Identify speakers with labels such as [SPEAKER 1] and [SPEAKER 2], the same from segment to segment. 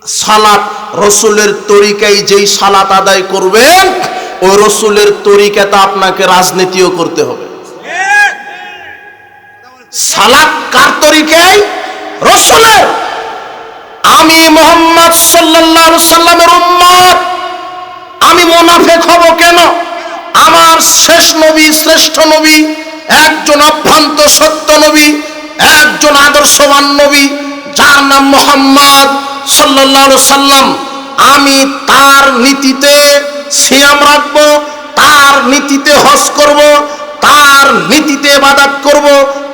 [SPEAKER 1] সালাত রসুলের তরিকায় যেই সালাত আদায় করবেন, ওই রসুলের তরিকাতে আপনাকে রাজনীতিও করতে হবে। সালাত কার তরিকায়? রসুলের। আমি মোহাম্মদ সাল্লাল্লাহু সাল্লামের উম্মত। আমি মোনাফেক হব কেন? আমার শেষ নবী, শ্রেষ্ঠ নবী, একজন অভ্রান্ত সত্য নবী, একজন আদর্শবান নবী, যার নাম মোহাম্মদ সাল্লাল্লাহু সাল্লাম আমি তার নীতিতে সিয়াম রাখব, তার নীতিতে হজ করব, তার নীতিতে ইবাদত করব,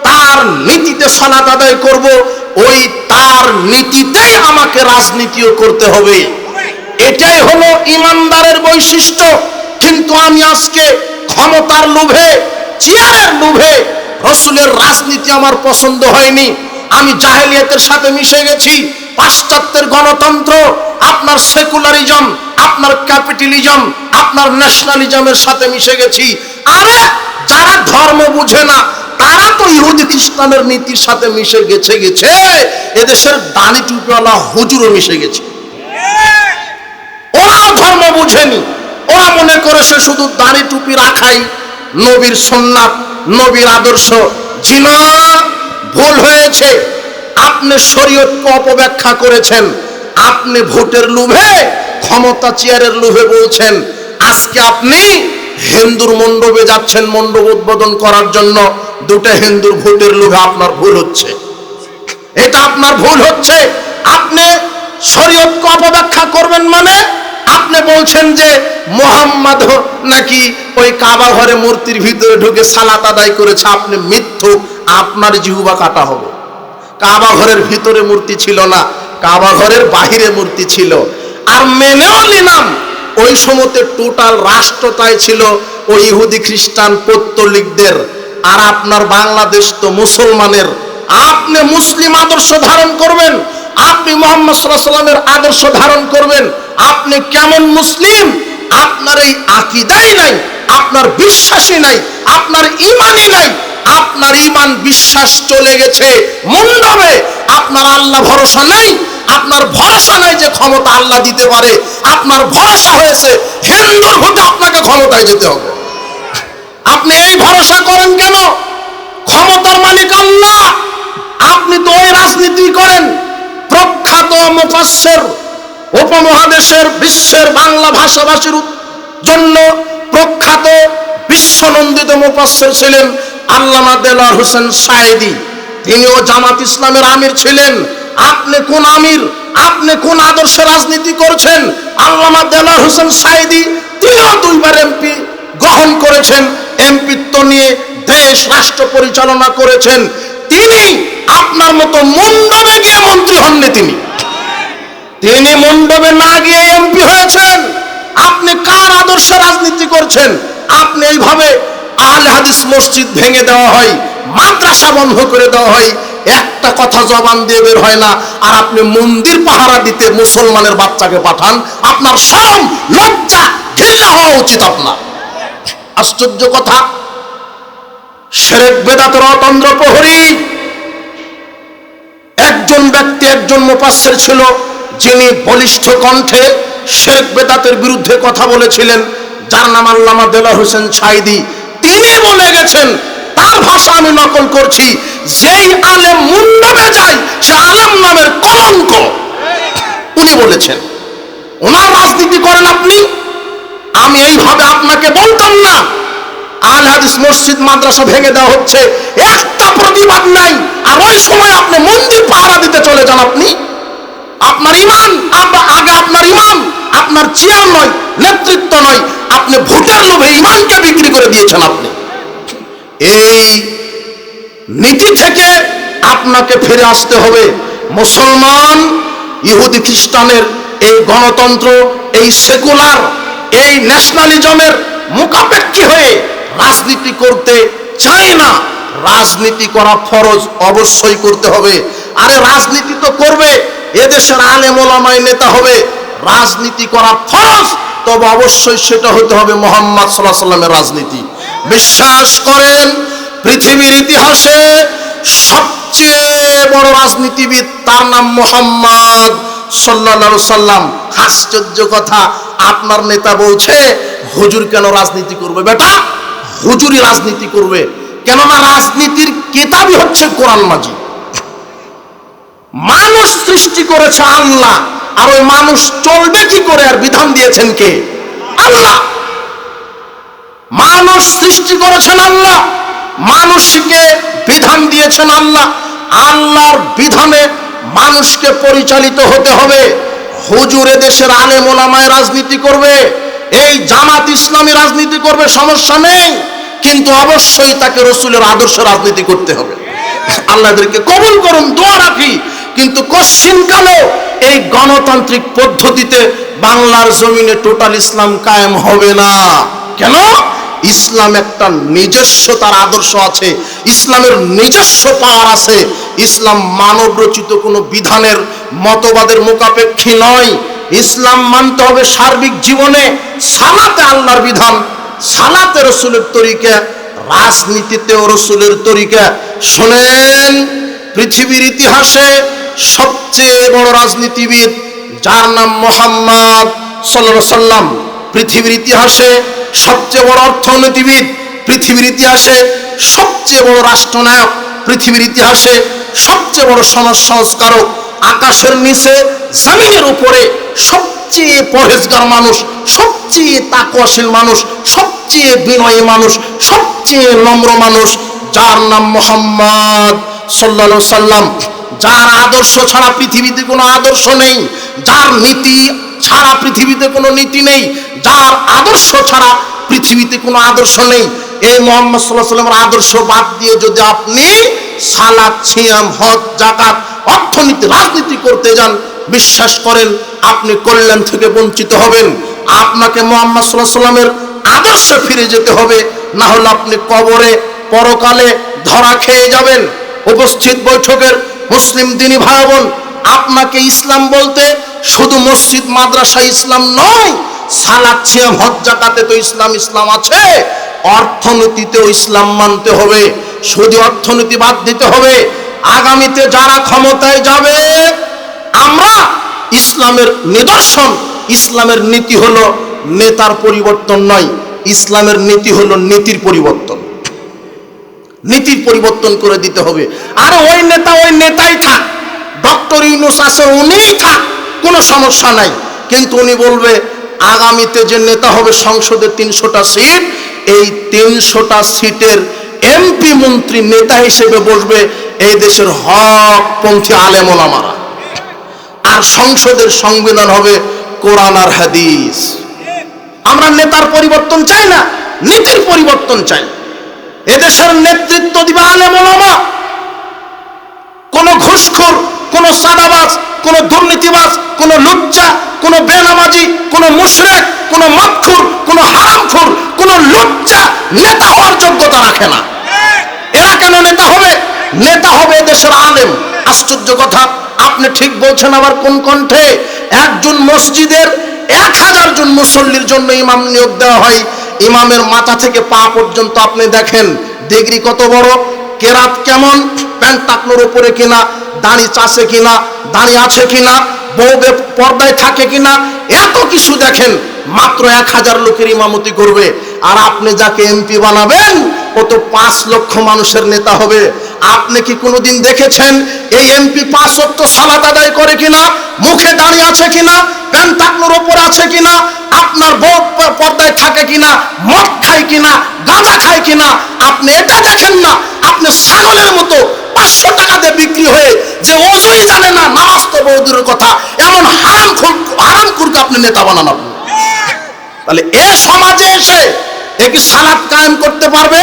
[SPEAKER 1] তার নীতিতে সালাত আদায় করব, ওই তার নীতিতেই আমাকে রাজনীতিও করতে হবে। এটাই হলো ইমানদারের বৈশিষ্ট্য। কিন্তু আমি আজকে ক্ষমতার লোভে, চেয়ারের লোভে রসুলের রাজনীতি আমার পছন্দ হয়নি। আমি জাহেলিয়াতের সাথে মিশে গেছি, পাশ্চাত্যের গণতন্ত্র, আপনার সেকুলারিজম, আপনার ক্যাপিটালিজম, আপনার ন্যাশনালিজমের সাথে মিশে গেছি। আরে, যারা ধর্ম বুঝে না, তারা তো ইহুদি খ্রিস্টানের নীতির সাথে মিশে গেছে গেছে, এদেশের দাড়ি টুপিওয়ালা হুজুরও মিশে গেছে। ওরাও ধর্ম বুঝেনি। ওরা মনে করে সে শুধু দাড়ি টুপি রাখাই নবীর সোননাথ নবীর আদর্শ, জিনা। ভুল হয়েছে। আপনি শরীয়তকে অপব্যাখ্যা করেছেন। আপনি ভোটের লোভে, ক্ষমতা চেয়ারের লোভে বলছেন, আজকে আপনি হিন্দুর মণ্ডপে যাচ্ছেন মণ্ডপ উদ্বোধন করার জন্য। দুটো হিন্দুর ভোটের লোভে আপনার ভুল হচ্ছে। এটা আপনার ভুল হচ্ছে। আপনি শরীয়তকে অপব্যাখ্যা করবেন মানে আপনি বলছেন যে মোহাম্মদ নাকি ওই কাবা ঘরে মূর্তির ভিতরে ঢুকে সালাত আদায় করেছে। আপনি মিথ্যুক। আপনার জিহুবা কাটা হবে। কাবা ঘরের ভিতরে মূর্তি ছিল না, কাবা ঘরের বাহিরে মূর্তি ছিল। আর মেনেও নিলাম, ওই সময়তে টোটাল রাষ্ট্রটাই ছিল ওই ইহুদি খ্রিস্টান পত্তলিকদের। আর আপনার বাংলাদেশ তো মুসলমানের। আপনি মুসলিম আদর্শ ধারণ করবেন, আপনি মোহাম্মদ সাল্লামের আদর্শ ধারণ করবেন, আপনি কেমন মুসলিম? আপনার এই আকিদাই নাই, আপনার বিশ্বাসই নাই, আপনার ইমানই নাই। আপনার ইমান বিশ্বাস চলে গেছে। মণ্ডপে আপনার আল্লাহ ভরসা নেই, আপনার ভরসা নাই যে ক্ষমতা আল্লাহ দিতে পারে। আপনার ভরসা হয়েছে, হিন্দুর ভোটে আপনাকে ক্ষমতায় যেতে হবে। আপনি এই ভরসা করেন কেন? ক্ষমতার মালিক আল্লাহ। আপনি তো ওই রাজনীতি করেন। প্রখ্যাত মুফাসসির উপমহাদেশের বিশ্বের বাংলা ভাষাভাষীর জন্য প্রখ্যাত বিশ্বনন্দিত মুফাসসির ছিলেন আল্লামা দেলার হোসেন সায়েদি। তিনিও জামাত ইসলামের আমির ছিলেন। আপনি কোন আমির? আপনি কোন আদর্শে রাজনীতি করছেন? আল্লামা দেলার হোসেন সায়েদি তিনিও দুইবার এমপি গ্রহণ করেছেন। এমপিত্ব নিয়ে দেশ রাষ্ট্র পরিচালনা করেছেন। তিনি আপনার মতো মণ্ডপে গিয়ে মন্ত্রী হননি তিনি। তিনি মণ্ডপে না গিয়ে এমপি হয়েছেন। আপনি কার আদর্শে রাজনীতি করছেন? আপনি এইভাবে আহলে হাদিস মসজিদ ভেঙে দেওয়া হয়, মাদ্রাসা বন্ধ করে দেওয়া হয়, একটা কথা জবান দিয়ে বের হয় না, আর আপনি মন্দির পাহারা দিতে মুসলমানের বাচ্চাকে পাঠান, আপনার শরম লজ্জা ঘৃণা হওয়া উচিত আপনার। আশ্চর্য কথা, শেরেক বেদাতের অতন্দ্র প্রহরী, একজন ব্যক্তি, একজন মুপাসের ছিল, যিনি বলিষ্ঠ কণ্ঠে শেরেক বেদাতের বিরুদ্ধে কথা বলেছিলেন, যার নাম আল্লামা দেলা হোসেন ছাইদি তিনি বলে গেছেন, তার ভাষা আমি নকল করছি। যেই আলেম মুন্ডবে যায়, সে আলেম নামের কলঙ্ক। উনি বলেছেন, ওনার রাজনীতি করেন আপনি, আমি এইভাবে আপনাকে বলতাম না। আল হাদিস মসজিদ মাদ্রাসা ভেঙে দেওয়া হচ্ছে, একটা প্রতিবাদ নাই। আর ওই সময় আপনি মন্দির পাহারা দিতে চলে যান আপনি। আপনার ইমান আগে আপনার ইমান, আপনার চেয়ার নয়, নেতৃত্ব নয়। আপনি ভোটের লোভে ইমানকে বিক্রি করে দিয়েছেন আপনি। এই নীতি থেকে আপনাকে ফিরে আসতে হবে। মুসলমান, ইহুদি, খ্রিস্টানের এই গণতন্ত্র, এই সেকুলার, এই ন্যাশনালিজমের মুখাপেক্ষী হয়ে রাজনীতি করতে চায় না। রাজনীতি করা ফরজ অবশ্যই করতে হবে। আরে রাজনীতি তো করবে, এদেশের আলেম ওলামায় নেতা হবে। রাজনীতি করা ফরজ তবে অবশ্যই সেটা হতে হবে মোহাম্মদ সাল্লামের রাজনীতি। বিশ্বাস করেন, পৃথিবীর ইতিহাসে সবচেয়ে বড় রাজনীতিবিদ তার নাম মোহাম্মদ সাল্লা সাল্লাম আশ্চর্য কথা, আপনার নেতা বলছে, হুজুর কেন রাজনীতি করবে বেটা? হুজুরি রাজনীতি করবে। কেননা রাজনীতির কেতাবই হচ্ছে কোরআন মাজি মানুষ সৃষ্টি করেছে আল্লাহ। আর ওই মানুষ চলবে কি করে আর বিধান দিয়েছেন কে? আল্লাহ। মানুষ সৃষ্টি করেছেন আল্লাহ। মানুষকে বিধান দিয়েছেন আল্লাহ। আল্লাহর বিধানে মানুষকে পরিচালিত হতে হবে। হুজুরে দেশের আলে ওলামায় রাজনীতি করবে। এই জামাত ইসলামী রাজনীতি করবে, সমস্যা নেই। কিন্তু অবশ্যই তাকে রসুলের আদর্শ রাজনীতি করতে হবে। আল্লাহদেরকে কবুল করুন, দোয়া রাখি। কিন্তু কশ্চিনকালেও এই গণতান্ত্রিক পদ্ধতিতে বাংলার জমিনে টোটাল ইসলাম কায়েম হবে না? কেন? ইসলাম একটা নিজস্ব তার আদর্শ আছে, ইসলামের নিজস্ব পাওয়ার আছে। ইসলাম মানব রচিত কোনো বিধানের মতবাদের মোকাপেক্ষী নয়। ইসলাম মানতে হবে সার্বিক জীবনে। সালাতে আল্লাহর বিধান, সালাতে রসুলের তরিকা, রাজনীতিতেও রসুলের তরিকা। শোনেন, পৃথিবীর ইতিহাসে সবচেয়ে বড় রাজনীতিবিদ, যার নাম মোহাম্মদ সাল্লাহ সাল্লাম। পৃথিবীর ইতিহাসে সবচেয়ে বড় অর্থনীতিবিদ, পৃথিবীর ইতিহাসে সবচেয়ে বড় রাষ্ট্রনায়ক, পৃথিবীর ইতিহাসে সবচেয়ে বড় সমাজ সংস্কারক, আকাশের নিচে জমিনের উপরে সবচেয়ে পরেজগার মানুষ, সবচেয়ে তাকওয়াশীল মানুষ, সবচেয়ে বিনয়ী মানুষ, সবচেয়ে নম্র মানুষ, যার নাম মোহাম্মদ সাল্লা সাল্লাম। যার আদর্শ ছাড়া পৃথিবীতে কোনো আদর্শ নেই, যার নীতি ছাড়া পৃথিবীতে কোনো নীতি নেই, যার আদর্শ ছাড়া পৃথিবীতে কোনো আদর্শ নেই। এই মোহাম্মদ সাল্লাহ সাল্লামের আদর্শ বাদ দিয়ে যদি আপনি সালাদ ছিয়াম হজ জাকাত অর্থনীতি, রাজনীতি করতে যান, বিশ্বাস করেন, আপনি কল্যাণ থেকে বঞ্চিত হবেন। আপনাকে মোহাম্মদ সাল্লাহ সাল্লামের আদর্শে ফিরে যেতে হবে। না হলে আপনি কবরে পরকালে ধরা খেয়ে যাবেন। উপস্থিত বৈঠকের মুসলিম দিনী ভাই বোন, আপনাকে ইসলাম বলতে শুধু মসজিদ, মাদ্রাসা ইসলাম নয় সালাদ ছিয়াম হজ তো ইসলাম ইসলাম আছে। অর্থনীতিতেও ইসলাম মানতে হবে, শুধু অর্থনীতি বাদ দিতে হবে। আগামীতে যারা ক্ষমতায় যাবে, আমরা ইসলামের নিদর্শন, ইসলামের নীতি হলো নেতার পরিবর্তন নয়, ইসলামের নীতি হলো নীতির পরিবর্তন। নীতির পরিবর্তন করে দিতে হবে। আর ওই নেতা ওই নেতাই থাক। ডক্টর ইউনুস আছে উনিই থাক, কোনো সমস্যা নাই। কিন্তু উনি বলবে, আগামীতে যে নেতা হবে সংসদে তিনশোটা সিট, এই তিনশোটা সিটের এমপি মন্ত্রী নেতা হিসেবে বসবে এই দেশের হক পন্থী আলেমোলামারা আর সংসদের সংবিধান হবে কোরআন আর হাদিস। আমরা নেতার পরিবর্তন চাই না, নীতির পরিবর্তন চাই। এদেশের নেতৃত্ব দিবে আলেম কোন ঘুষখোর, কোন সাদাবাজ, কোন দুর্নীতিবাজ, কোন লুচ্চা, কোন বেনামাজি, কোন মুশরেক, কোন মক্ষুর কোন হারামখোর, কোন লুচ্চা নেতা হওয়ার যোগ্যতা রাখে না। এরা কেন নেতা হবে? নেতা হবে দেশের আলেম। আশ্চর্য কথা, আপনি ঠিক বলছেন আবার কোন কণ্ঠে? একজন মসজিদের এক হাজার জন মুসল্লির জন্য ইমাম নিয়োগ দেওয়া হয়। ইমামের মাথা থেকে পা পর্যন্ত আপনি দেখেন ডিগ্রি কত বড়? কেরাত কেমন? প্যান্ট টাকনোর উপরে কিনা? দাড়ি চাষে কিনা? দাড়ি আছে কিনা? বউ পর্দায় থাকে কিনা? এত কিছু দেখেন, মাত্র এক হাজার লোকের ইমামতি করবে। আর আপনি যাকে এমপি বানাবেন, ও তো পাঁচ লক্ষ মানুষের নেতা হবে। আপনি কি কোনোদিন দেখেছেন এই এমপি পাঁচ অক্ট সালাত আদায় করে কিনা? মুখে দাঁড়িয়ে আছে কিনা? প্যান্ট টাকনোর ওপর আছে কিনা? আপনার বউ পর্দায় থাকে কিনা? মদ খায় কিনা? গাঁজা খায় কিনা? আপনি এটা দেখেন না। আপনি ছাগলের মতো পাঁচশো টাকাতে বিক্রি হয়ে যে অজুই জানে না, নামাজ তো বৌদুরের কথা। এমন হারাম হারাম কুরকে আপনি নেতা বানান আপনি। তাহলে এ সমাজে এসে এ কি সালাদ কায়েম করতে পারবে?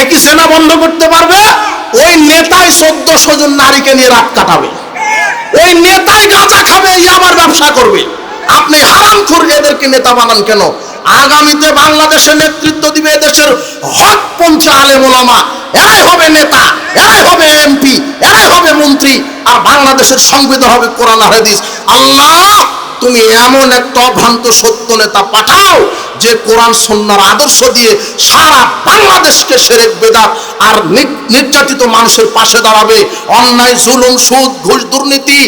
[SPEAKER 1] এ কি সেনা বন্ধ করতে পারবে, ওই চোদ্দশো জন নারীকে নিয়ে রাত কাটাবে। ওই গাঁজা খাবে ব্যবসা করবে। আপনি হারাম এদেরকে নেতা বানান কেন? আগামীতে বাংলাদেশের নেতৃত্ব দিবে এদেশের হকপন্থী আলেম ওলামা। এরাই হবে নেতা এরাই হবে এমপি এরাই হবে মন্ত্রী, আর বাংলাদেশের সংবিধান হবে কোরআন হাদিস। আল্লাহ তুমি এমন একটা অভ্রান্ত সত্য নেতা পাঠাও যে কোরআন সন্ন্যার আদর্শ দিয়ে সারা বাংলাদেশকে সেরেক বেদাত আর নির্যাতিত মানুষের পাশে দাঁড়াবে। অন্যায়, জুলুম, সুদ, ঘুষ, দুর্নীতি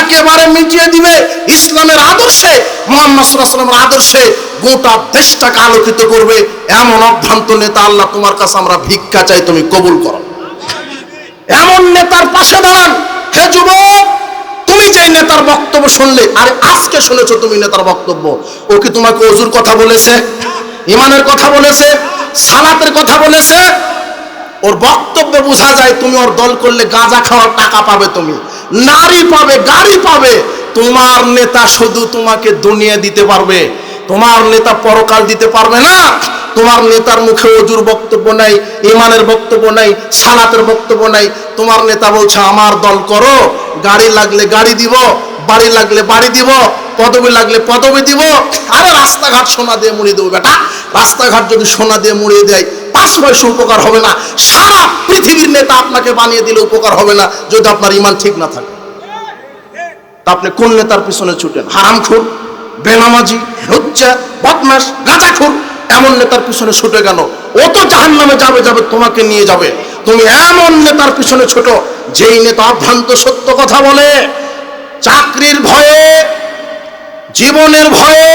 [SPEAKER 1] একেবারে মিটিয়ে দিবে ইসলামের আদর্শে, মোহাম্মদ সাল্লামের আদর্শে গোটা দেশটাকে আলোকিত করবে। এমন অভ্রান্ত নেতা আল্লাহ তোমার কাছে আমরা ভিক্ষা চাই, তুমি কবুল করো। এমন নেতার পাশে দাঁড়ান। হে যুবক তুমি যে নেতার বক্তব্য শুনলে, আর আজকে শুনেছো তুমি নেতার বক্তব্য। ও কি তোমাকে অজুর কথা বলেছে? ইমানের কথা বলেছে? সালাতের কথা বলেছে? ওর বক্তব্যে বোঝা যায় তুমি ওর দল করলে গাঁজা খাওয়ার টাকা পাবে তুমি। নারী পাবে, গাড়ি পাবে। তোমার নেতা শুধু তোমাকে দুনিয়া দিতে পারবে। তোমার নেতা পরকাল দিতে পারবে না। তোমার নেতার মুখে অজুর বক্তব্য নাই, ইমানের বক্তব্য নাই, সালাতের বক্তব্য নাই। তোমার নেতা বলছে, আমার দল করো, গাড়ি লাগলে গাড়ি দিব, বাড়ি লাগলে বাড়ি দিব, পদবি লাগলে পদবি দিব, আরে রাস্তাঘাট সোনা দিয়ে মুড়িয়ে দেবো বেটা। রাস্তাঘাট যদি সোনা দিয়ে মুড়িয়ে দেয়, পাঁচ পয়সা উপকার হবে না। সারা পৃথিবীর নেতা আপনাকে বানিয়ে দিলে উপকার হবে না, যদি আপনার ইমান ঠিক না থাকে। তা আপনি কোন নেতার পিছনে ছুটেন? হারামখোর? বেনামাজি হচ্ছে বদমাস গাঁজাখোর, এমন নেতার পিছনে ছুটে গেল ও তো জাহান নামে যাবে যাবে, তোমাকে নিয়ে যাবে। তুমি এমন নেতার পিছনে ছোট, যেই নেতা অভ্রান্ত সত্য কথা বলে। চাকরির ভয়ে, জীবনের ভয়ে,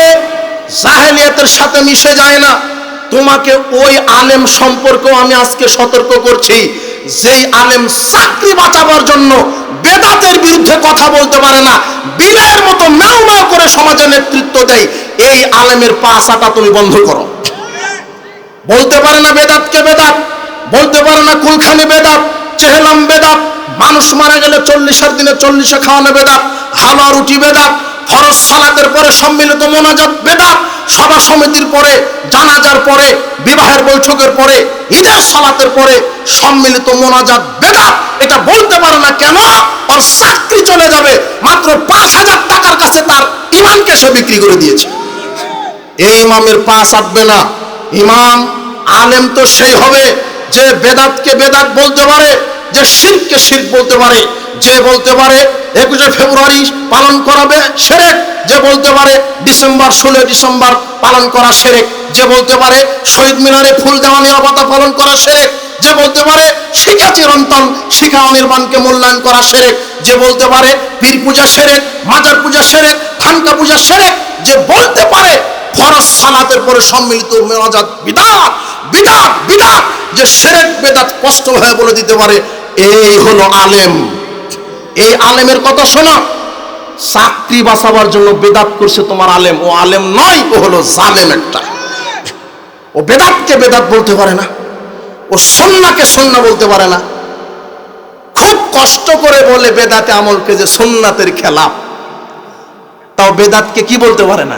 [SPEAKER 1] জাহেলিয়াতের সাথে মিশে যায় না। তোমাকে ওই আলেম সম্পর্কেও আমি আজকে সতর্ক করছি। যেই আলেম চাকরি বাঁচাবার জন্য বেদাতের বিরুদ্ধে কথা বলতে পারে না, বিলের মতো ম্যাও ম্যাও করে সমাজে নেতৃত্ব দেয়, এই আলেমের পাশাটা তুমি বন্ধ করো। বলতে পারে না বেদাতকে বেদাত, বলতে পারে না কুলখানি বেদাত, চেহলাম বেদাত, মানুষ মারা গেলে চল্লিশের দিনে চল্লিশে খাওয়ানো বেদাত হালুয়া রুটি বেদাত ফরজ সালাতের পরে সম্মিলিত মোনাজাত বেদাত, সভা সমিতির পরে, জানাজার পরে, বিবাহের বৈঠকের পরে, ঈদের সালাতের পরে সম্মিলিত মোনাজাত বেদাত। এটা বলতে পারে না কেন? ওর চাকরি চলে যাবে, মাত্র পাঁচ হাজার টাকার কাছে তার ইমানকে সে বিক্রি করে দিয়েছে। এই ইমামের পাশ আটবে না। ইমাম আলেম তো সেই হবে যে বেদাতকে বেদাত বলতে পারে যে শিরকে শির বলতে পারে, যে বলতে পারে একুশে ফেব্রুয়ারি পালন করাবে সেরেক, যে বলতে পারে ডিসেম্বর ষোলো ডিসেম্বর পালন করা সেরেক, যে বলতে পারে শহীদ মিনারে ফুল দেওয়া নিরাপত্তা পালন করা সেরেক, যে বলতে পারে শিখা চিরন্তন, শিখা অনির্বাণকে মূল্যায়ন করা সেরেক, যে বলতে পারে পীর পূজা সেরেক, মাজার পূজা সেরেক, খানকা পূজা সেরেক, যে বলতে পারে ফরজ সালাতের পরে সম্মিলিত মেরাজাত বিদাত বিদাত বিদাত, যে সেরেক বেদাত হয়ে বলে দিতে পারে এই হলো আলেম। এই আলেমের কথা শোনো। চাকরি বাঁচাবার জন্য বেদাত করছে তোমার আলেম। ও আলেম নয়, ও হলো জালেম একটা। ও বেদাতকে বেদাত বলতে পারে না। ও সন্নাকে সন্না বলতে পারে না। খুব কষ্ট করে বলে বেদাতে আমলকে যে সোননাথের খেলাপ তাও বেদাতকে কি বলতে পারে না?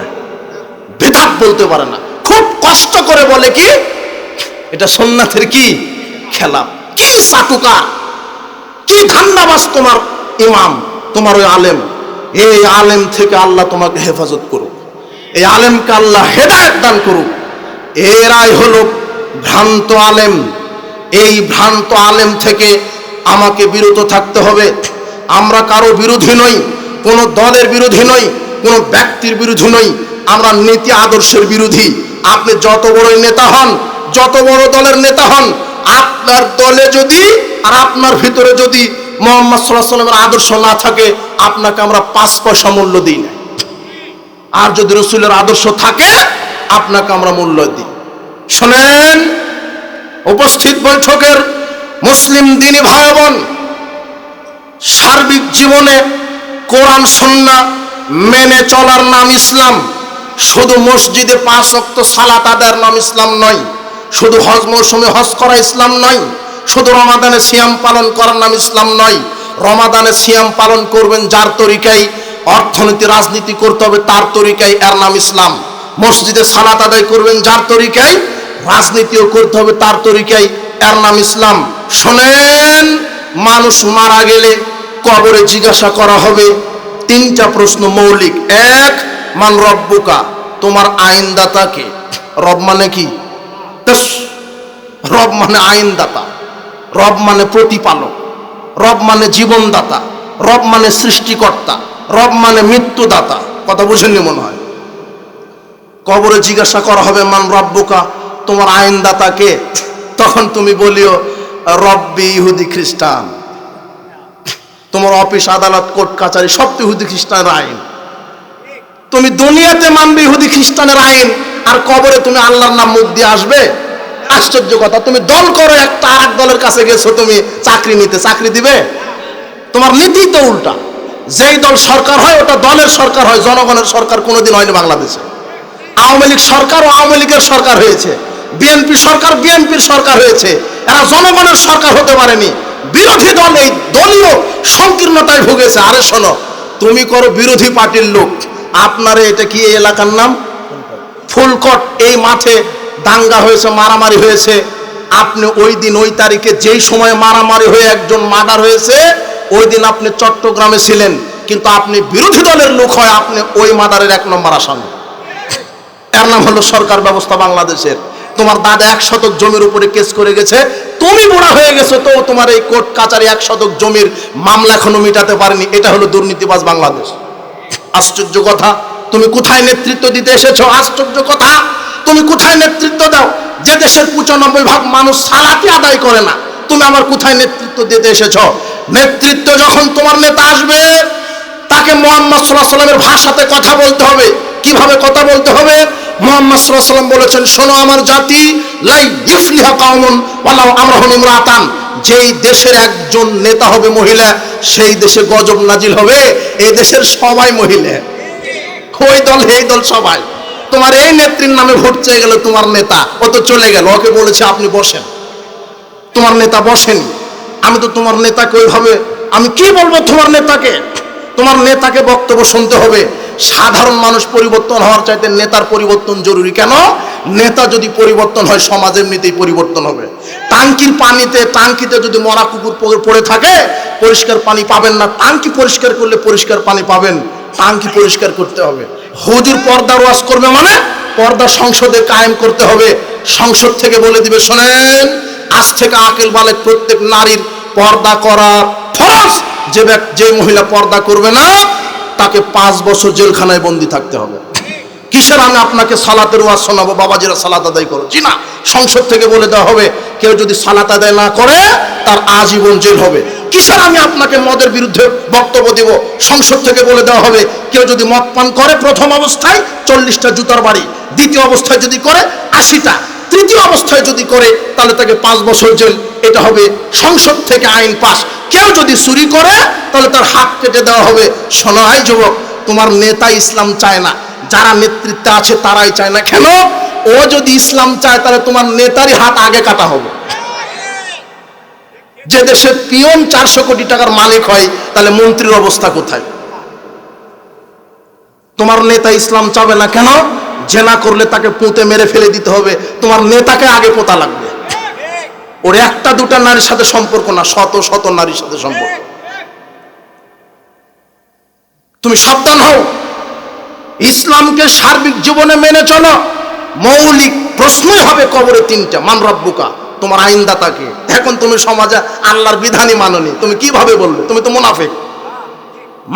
[SPEAKER 1] বেদাত বলতে পারে না। খুব কষ্ট করে বলে কি? এটা সোননাথের কি? খেলাপ কি চাটুকা কি ধান্দাবাস তোমার ইমাম, তোমার ওই আলেম? এই আলেম থেকে আল্লাহ তোমাকে হেফাজত করুক। এই আলেমকে আল্লাহ হেদায়ত দান করুক। এরাই হলো ভ্রান্ত আলেম। এই ভ্রান্ত আলেম থেকে আমাকে বিরত থাকতে হবে। আমরা কারও বিরোধী নই, কোনো দলের বিরোধী নই, কোনো ব্যক্তির বিরোধী নই। আমরা নীতি আদর্শের বিরোধী। আপনি যত বড় নেতা হন, যত বড় দলের নেতা হন, আপনার দলে যদি আর আপনার ভিতরে যদি মোহাম্মদ সাল্লাহ সাল্লামের আদর্শ না থাকে, আপনাকে আমরা পাঁচ পয়সা মূল্য দিই না। আর যদি রসুলের আদর্শ থাকে, আপনাকে আমরা মূল্য দিই। শোনেন, উপস্থিত বৈঠকের মুসলিম দিনী ভাই বোন সার্বিক জীবনে কোরআন সন্না মেনে চলার নাম ইসলাম। শুধু মসজিদে পাঁচ অক্ত সালাত আদায়ের নাম ইসলাম নয়, শুধু হজ মৌসুমে হজ করা ইসলাম নয় শুধু রমাদানে সিয়াম পালন করার নাম ইসলাম নয়, রমাদানে সিয়াম পালন করবেন যার তরিকায় অর্থনীতি, রাজনীতি করতে হবে, তার তরিকায় এর নাম ইসলাম। মসজিদে সালাত আদায় করবেন যার তরিকায় রাজনীতিও করতে হবে, তার তরিকায় এর নাম ইসলাম। শোনেন, মানুষ মারা গেলে কবরে জিজ্ঞাসা করা হবে, তিনটা প্রশ্ন মৌলিক। এক, মান রব্বুকা, তোমার আইনদাতাকে। রব মানে কি? রব মানে আইনদাতা। রব মানে প্রতিপালক, রব মানে জীবনদাতা, রব মানে সৃষ্টিকর্তা, রব মানে মৃত্যুদাতা। কথা বুঝেননি মনে হয়? কবরে জিজ্ঞাসা করা হবে, মান রব্বুকা? তোমার আইনদাতাকে তখন তুমি বলিও, রব্বি ইহুদি খ্রিস্টান। তোমার অফিস, আদালত, কোর্ট, কাচারি সব তো ইহুদি খ্রিস্টানের আইন। তুমি দুনিয়াতে মানবে ইহুদি খ্রিস্টানের আইন, আর কবরে তুমি আল্লাহর নাম মুখ দিয়ে আসবে? আশ্চর্য কথা, তুমি দল করো একটা আর দলের কাছে গেছো, তুমি চাকরি নিতে, চাকরি দিবে? তোমার নীতি তো উল্টা। যেই দল সরকার হয়, ওটা দলের সরকার হয়, জনগণের সরকার কোনোদিন হয়নি বাংলাদেশে। আওয়ামী লীগ সরকার ও আওয়ামী লীগের সরকার হয়েছে। বিএনপি সরকার বিএনপির সরকার হয়েছে। এরা জনগণের সরকার হতে পারেনি। বিরোধী দল এই দলীয় সংকীর্ণতায় ভুগেছে। আরে শোনো, তুমি করো বিরোধী পার্টির লোক। আপনার এটা কি এই এলাকার নাম? ফুলকট, এই মাঠে দাঙ্গা হয়েছে, মারামারি হয়েছে। আপনি ওই দিন ওই তারিখে যেই সময় মারামারি হয়ে একজন মার্ডার হয়েছে, ওই দিন আপনি চট্টগ্রামে ছিলেন। কিন্তু আপনি বিরোধী দলের লোক হয় আপনি ওই মার্ডারের এক নম্বর আসামি এর নাম হলো সরকার ব্যবস্থা বাংলাদেশের। তোমার দাদা এক শতক জমির উপরে কেস করে গেছে, তুমি বুড়া হয়ে গেছো তো তোমার এই কোর্ট কাচারি এক শতক জমির মামলা এখনও মিটাতে পারেনি। এটা হলো দুর্নীতিবাজ বাংলাদেশ। আশ্চর্য কথা, তুমি কোথায় নেতৃত্ব দিতে এসেছ? আশ্চর্য কথা তুমি কোথায় নেতৃত্ব দাও? যে দেশের পঁচানব্বই ভাগ মানুষ সালাতি আদায় করে না, তুমি আমার কোথায় নেতৃত্ব দিতে এসেছ? নেতৃত্ব যখন তোমার নেতা আসবে, তাকে মোহাম্মদ সাল্লাহ সাল্লামের ভাষাতে কথা বলতে হবে। কীভাবে কথা বলতে হবে? মোহাম্মদ সাল্লাহ সাল্লাম বলেছেন, শোনো আমার জাতি, লাই ইফলিহা কাউমুন ওয়ালাউ আমরাহুম ইমরাতান। যেই দেশের একজন নেতা হবে মহিলা, সেই দেশে গজব নাজিল হবে, এই দেশের সবাই মহিলা। ওই দল, এই দল সবাই। তোমার এই নেত্রীর নামে ভোট চেয়ে গেল তোমার নেতা, ও তো চলে গেল, ওকে বলেছে আপনি বসেন। তোমার নেতা বসেনি। আমি তো তোমার নেতাকে ওইভাবে, আমি কি বলব তোমার নেতাকে? তোমার নেতাকে বক্তব্য শুনতে হবে। সাধারণ মানুষ পরিবর্তন হওয়ার চাইতে নেতার পরিবর্তন জরুরি। কেন? নেতা যদি পরিবর্তন হয় সমাজের এমনিতেই পরিবর্তন হবে। টাঙ্কির পানিতে, টাঙ্কিতে যদি মরা কুকুর পড়ে থাকে, পরিষ্কার পানি পাবেন না। টাঙ্কি পরিষ্কার করলে পরিষ্কার পানি পাবেন। টাঙ্কি পরিষ্কার করতে হবে। হুজুর পর্দা ওয়াজ করবে মানে পর্দা সংসদে কায়েম করতে হবে। সংসদ থেকে বলে দিবে, শোনেন আজ থেকে আকেল বালে প্রত্যেক নারীর পর্দা করা ফরজ। যে যে মহিলা পর্দা করবে না, তাকে পাঁচ বছর জেলখানায় বন্দি থাকতে হবে। কিসের আমি আপনাকে সালাতের ওয়াজ শোনাবো? বাবাজিরা সালাত আদায় করো। জি না, সংসদ থেকে বলে দেওয়া হবে, কেউ যদি সালাত আদায় না করে, তার আজীবন জেল হবে। কিসের আমি আপনাকে মদের বিরুদ্ধে বক্তব্য দেব? সংসদ থেকে বলে দেওয়া হবে, কেউ যদি মদ পান করে, প্রথম অবস্থায় চল্লিশটা জুতার বাড়ি, দ্বিতীয় অবস্থায় যদি করে, আশিটা, তৃতীয় অবস্থায় যদি করে, তাহলে তাকে পাঁচ বছর জেল। এটা হবে সংসদ থেকে আইন পাস কেউ যদি চুরি করে, তাহলে তার হাত কেটে দেওয়া হবে। শোনাই যুবক, তোমার নেতা ইসলাম চায় না। যারা নেতৃত্বে আছে, তারাই চায় না। কেন? ও যদি ইসলাম চায়, তাহলে তোমার নেতারই হাত আগে কাটা হবে। যে দেশের পিয়ন চারশো কোটি টাকার মালিক হয়, তাহলে মন্ত্রীর অবস্থা কোথায়? তোমার নেতা ইসলাম চাবে না কেন? জেনা করলে তাকে পুঁতে মেরে ফেলে দিতে হবে। তোমার নেতাকে আগে পোতা লাগবে। ওর একটা দুটা নারীর সাথে সম্পর্ক না, শত শত নারীর সাথে সম্পর্ক। তুমি সাবধান হও। ইসলামকে সার্বিক জীবনে মেনে চলো। মৌলিক প্রশ্নই হবে কবরে তিনটা, মান রব্বুকা। তোমার আইনদাতাকে। এখন তুমি সমাজে আল্লাহর বিধানই মাননি। তুমি কীভাবে বলবে তুমি তো মুনাফেক।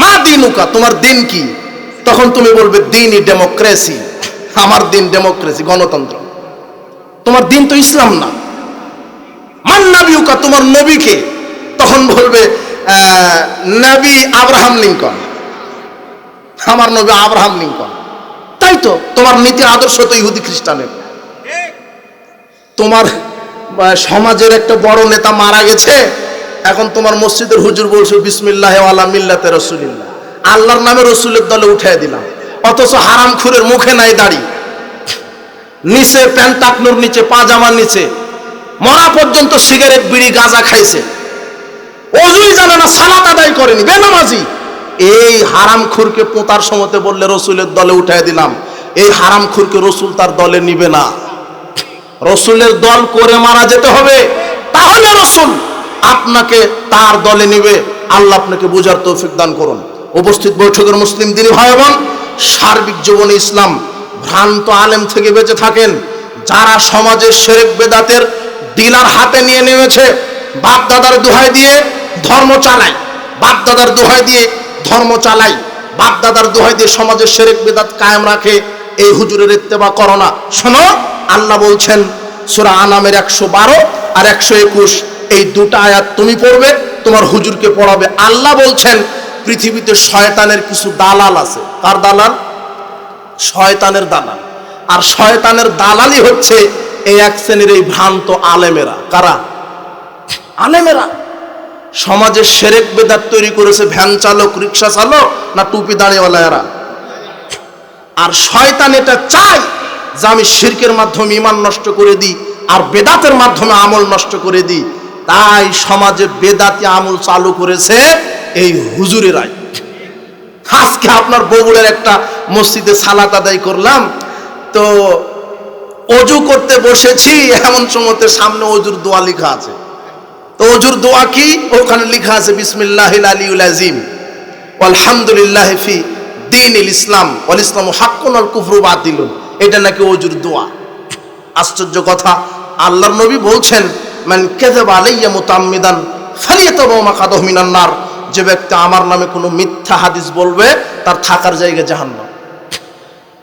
[SPEAKER 1] মা দিনুকা, তোমার দিন কি? তখন তুমি বলবে, দিনই ডেমোক্রেসি। আমার দিন ডেমোক্রেসি, গণতন্ত্র। তোমার দিন তো ইসলাম না। মান নাবিউকা, তোমার নবীকে তখন বলবে নবী আব্রাহাম লিঙ্কন। আমার নবী আব্রাহাম লিঙ্কন। তাই তো, তোমার নীতি আদর্শ তো ইহুদি খ্রিস্টানের। তোমার সমাজের একটা বড় নেতা মারা গেছে। এখন তোমার মসজিদের হুজুর বলছো, বিসমিল্লাহ আলা মিল্লাতে রসুলিল্লাহ। আল্লাহর নামে রসুলের দলে উঠিয়ে দিলাম। অথচ হারাম খুরের মুখে নাই দাড়ি। নিচে প্যান্ট টাকনুর নিচে, পাজামার নিচে। মরা পর্যন্ত সিগারেট, বিড়ি, গাঁজা খাইছে। অজুই জানে না, সালাত আদায় করেনি, বেনামাজি। এই হারাম খুরকে পোতার সময়তে বললে রসুলের দলে উঠাই দিলাম। এই হারাম খুরকে রসুল তার দলে নিবে না। রসুলের দল করে মারা যেতে হবে, তাহলে রসুল আপনাকে তার দলে নিবে। আল্লাহ আপনাকে বোঝার তৌফিক দান করুন। উপস্থিত বৈঠকের মুসলিম দিনী ভাই বোন, সার্বিক জীবনে ইসলাম ভ্রান্ত আলেম থেকে বেঁচে থাকেন। যারা সমাজের শেরেক বেদাতের ডিলার হাতে নিয়ে নেমেছে বাপ দাদার দোহাই দিয়ে ধর্ম চালায় বাপ দাদার দোহাই দিয়ে ধর্ম চালাই বাপ দাদার দোহাই দিয়ে সমাজের সেরেক বেদাত কায়েম রাখে, এই হুজুরের ইত্তেবা করো না। শোনো আল্লাহ বলছেন, সুরা আনামের একশো বারো আর একশো একুশ, এই দুটো আয়াত তুমি পড়বে, তোমার হুজুরকে পড়াবে। আল্লাহ বলছেন, পৃথিবীতে শয়তানের কিছু দালাল আছে। কার দালাল? শয়তানের দালাল। আর শয়তানের দালালই হচ্ছে এই এক শ্রেণির এই ভ্রান্ত আলেমেরা। কারা? আলেমেরা। সমাজে সেরেক বেদার তৈরি করেছে, ভ্যান চালক, রিক্সা চালক না টুপি দাঁড়িয়েওয়ালা এরা? আর শয়তান এটা চায় যে আমি শিরকের মাধ্যমে ইমান নষ্ট করে দিই আর বেদাতের মাধ্যমে আমল নষ্ট করে দিই, তাই সমাজে বেদাতি আমল চালু করেছে এই হুজুরেরাই। আজকে আপনার বগুড়ের একটা মসজিদে সালাত আদায় করলাম, তো অজু করতে বসেছি, এমন সময়তে সামনে অজুর দোয়া লেখা আছে। তো অজুর দোয়া কি? ওখানে লেখা আছে বিসমিল্লাহ আলিউল আজিম। আলহামদুলিল্লাহ ফি দিন ইসলাম ইসলাম হাক্কুন আল কুফরু বাতিলুন। এটা নাকি অজুর দোয়া। আশ্চর্য কথা। আল্লাহর নবী বলছেন, মান কেযাবা আলাইয়া মুতাম্মিদান ফালিয়াতাবু মাকাদাহু মিনান নার। যে ব্যক্তি আমার নামে কোনো মিথ্যা হাদিস বলবে, তার থাকার জায়গা জাহান্নাম।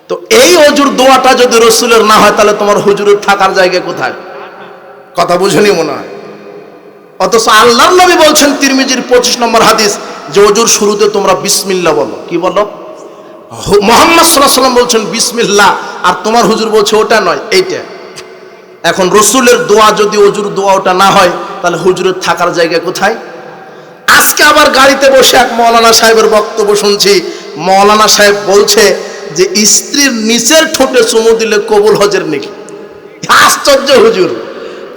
[SPEAKER 1] তো এই অজুর দোয়াটা যদি রসুলের না হয়, তাহলে তোমার হুজুরের থাকার জায়গা কোথায়? কথা বুঝেনি মনে হয়। অথচ আল্লাহর নবী বলছেন তিরমিজির পঁচিশ নম্বর হাদিস, যে অজুর শুরুতে তোমরা বিসমিল্লা বলো। কি বলো? মোহাম্মদ সাল্লাহ সাল্লাম বলছেন বিসমিল্লা আর তোমার হুজুর বলছে, ওটা নয়, এইটা। এখন রসুলের দোয়া যদি অজুর দোয়া ওটা না হয়, তাহলে হুজুরের থাকার জায়গা কোথায়? আজকে আবার গাড়িতে বসে এক মৌলানা সাহেবের বক্তব্য শুনছি। মৌলানা সাহেব বলছে যে, স্ত্রীর নিচের ঠোঁটে চুমু দিলে কবুল হজের নাকি? আশ্চর্য হুজুর।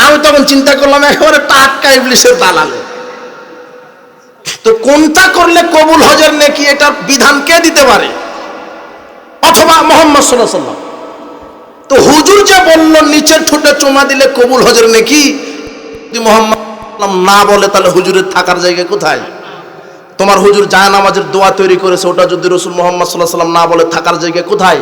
[SPEAKER 1] আমি তখন চিন্তা করলাম, একেবারে টাটকা ইবলিশের দালালে। তো কোনটা করলে কবুল হজের নাকি, এটার বিধান কে দিতে পারে? অথবা মোহাম্মদ সাল্লাহ সাল্লাম তো হুজুর যে বলল, নিচের ঠোঁটে চুমা দিলে কবুল হজর নাকি? যদি মোহাম্মদ না বলে, তাহলে হুজুরের থাকার জায়গা কোথায়? তোমার হুজুর জায় নামাজের দোয়া তৈরি করেছে, ওটা যদি রসুল মোহাম্মদ সাল্লাহ সাল্লাম না বলে, থাকার জায়গা কোথায়?